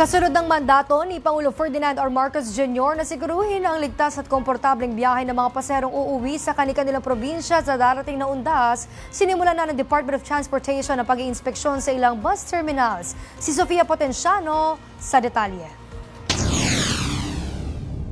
Kasunod ng mandato ni Pangulo Ferdinand R. Marcos Jr. na siguruhin ang ligtas at komportableng biyahe ng mga paserong uuwi sa kanilang probinsya sa darating na undas, sinimulan na ng Department of Transportation ang pag-iinspeksyon sa ilang bus terminals. Si Sofia Potenciano sa detalye.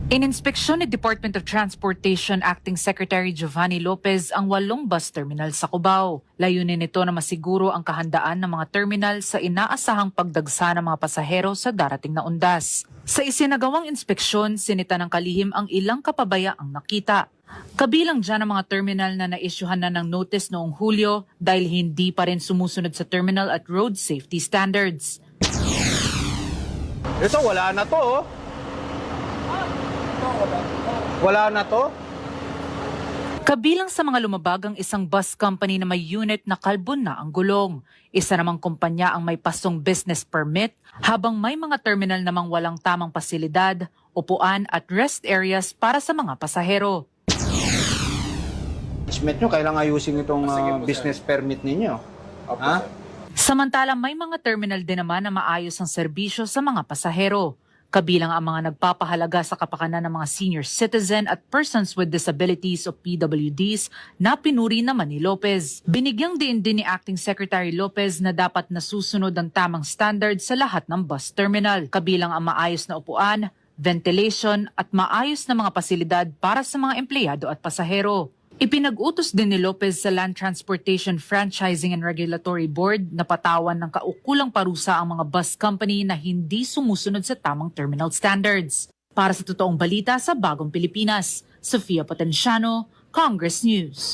Ininspeksyon ni Department of Transportation Acting Secretary Giovanni Lopez ang walong bus terminal sa Cubao. Layunin nito na masiguro ang kahandaan ng mga terminal sa inaasahang pagdagsa ng mga pasahero sa darating na undas. Sa isinagawang inspeksyon, sinita ng kalihim ang ilang kapabayaang nakita. Kabilang dyan ang mga terminal na naisyuhan na ng notice noong Hulyo dahil hindi pa rin sumusunod sa terminal at road safety standards. Ito, wala na to, oh. Wala na to? Kabilang sa mga lumabag ang isang bus company na may unit na kalbon na ang gulong. Isa namang kumpanya ang may pasong business permit, habang may mga terminal namang walang tamang pasilidad, upuan at rest areas para sa mga pasahero. Management nyo, kailangan ayusin itong ah, business permit ninyo. Ha? Samantala may mga terminal din naman na maayos ang serbisyo sa mga pasahero. Kabilang ang mga nagpapahalaga sa kapakanan ng mga senior citizen at persons with disabilities o PWDs na pinuri naman ni Lopez. Binigyang diin din ni Acting Secretary Lopez na dapat nasusunod ang tamang standard sa lahat ng bus terminal. Kabilang ang maayos na upuan, ventilation at maayos na mga pasilidad para sa mga empleyado at pasahero. Ipinag-utos din ni Lopez sa Land Transportation Franchising and Regulatory Board na patawan ng kaukulang parusa ang mga bus company na hindi sumusunod sa tamang terminal standards. Para sa totoong balita sa Bagong Pilipinas, Sofia Potenciano, Congress News.